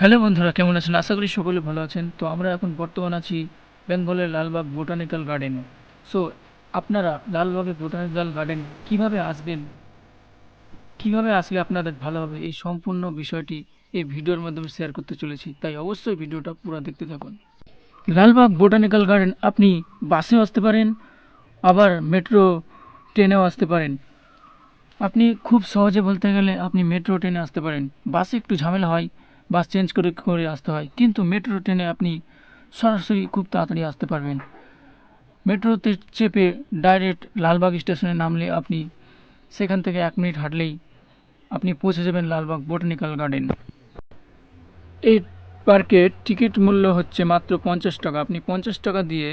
Hello বন্ধুরা, কেমন আছেন? আশা করি সকলে ভালো আছেন। তো আমরা এখন বর্তমান আছি বেঙ্গলের লালবাগ বোটানিক্যাল গার্ডেনে। সো আপনারা লালবাগের বোটানিক্যাল গার্ডেন কীভাবে আসবেন? কীভাবে আসলে আপনাদের ভালো হবে? এই সম্পূর্ণ বিষয়টি এই ভিডিওর মাধ্যমে শেয়ার করতে চলেছি। তাই অবশ্যই ভিডিওটা পুরো দেখতে থাকুন। লালবাগ বোটানিক্যাল গার্ডেন, আপনি বাসেও আসতে পারেন, আবার মেট্রো ট্রেনেও আসতে পারেন। আপনি খুব সহজে বলতে গেলে আপনি মেট্রো ট্রেনে আসতে পারেন। বাসে একটু ঝামেলা হয় বাস চেঞ্জ করে করে আসতে হয়। কিন্তু মেট্রো ট্রেনে আপনি সরাসরি খুব তাড়াতাড়ি আসতে পারবেন। মেট্রোতে চেপে ডাইরেক্ট লালবাগ স্টেশনে নামলে আপনি সেখান থেকে এক মিনিট হাঁটলেই আপনি পৌঁছে যাবেন লালবাগ বোটানিক্যাল গার্ডেন। এই পার্কের টিকিট মূল্য হচ্ছে মাত্র পঞ্চাশ টাকা। আপনি পঞ্চাশ টাকা দিয়ে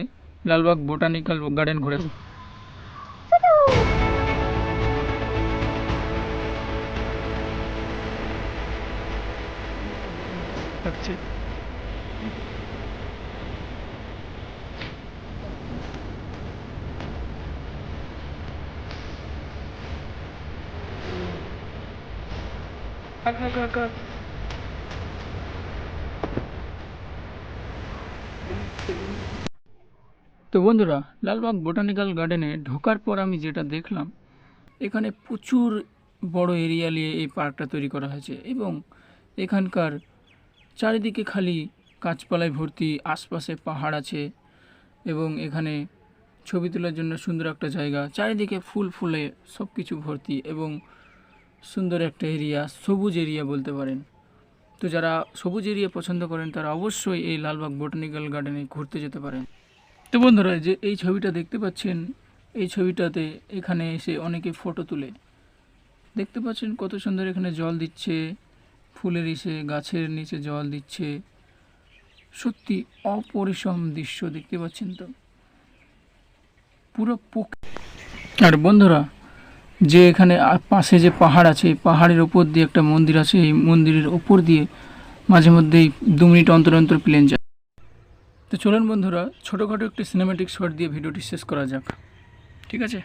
লালবাগ বোটানিক্যাল গার্ডেন ঘুরে থাকছে। তো বন্ধুরা, লালবাগ বোটানিক্যাল গার্ডেনে ঢোকার পর আমি যেটা দেখলাম, এখানে প্রচুর বড় এরিয়া নিয়ে এই পার্কটা তৈরি করা হয়েছে এবং এখানকার চারিদিকে খালি গাছপালায় ভর্তি আশপাশে পাহাড় আছে এবং এখানে ছবি তোলার জন্য সুন্দর একটা জায়গা। চারিদিকে ফুল ফুলে সব কিছু ভর্তি এবং সুন্দর একটা এরিয়া, সবুজ এরিয়া বলতে পারেন। তো যারা সবুজ এরিয়া পছন্দ করেন, তারা অবশ্যই এই লালবাগ বোটানিক্যাল গার্ডেনে ঘুরতে যেতে পারেন। তো বন্ধুরা যে এই ছবিটা দেখতে পাচ্ছেন, এই ছবিটাতে এখানে এসে অনেকে ফটো তুলে। দেখতে পাচ্ছেন কত সুন্দর এখানে জল দিচ্ছে। ফুলের ইসে গাছের নিচে জল দিচ্ছে। সত্যি অপরিসম দৃশ্য দেখতে পাচ্ছেন তো। পুরো পোক- আর বন্ধুরা, যে এখানে পাশে যে পাহাড় আছে পাহাড়ের ওপর দিয়ে একটা মন্দির আছে, এই মন্দিরের ওপর দিয়ে মাঝে মধ্যেই দু মিনিট অন্তর অন্তর প্লেন যায়। তো চলুন বন্ধুরা, ছোটোখাটো একটি সিনেমেটিক শট দিয়ে ভিডিওটি শেষ করা যাক। ঠিক আছে?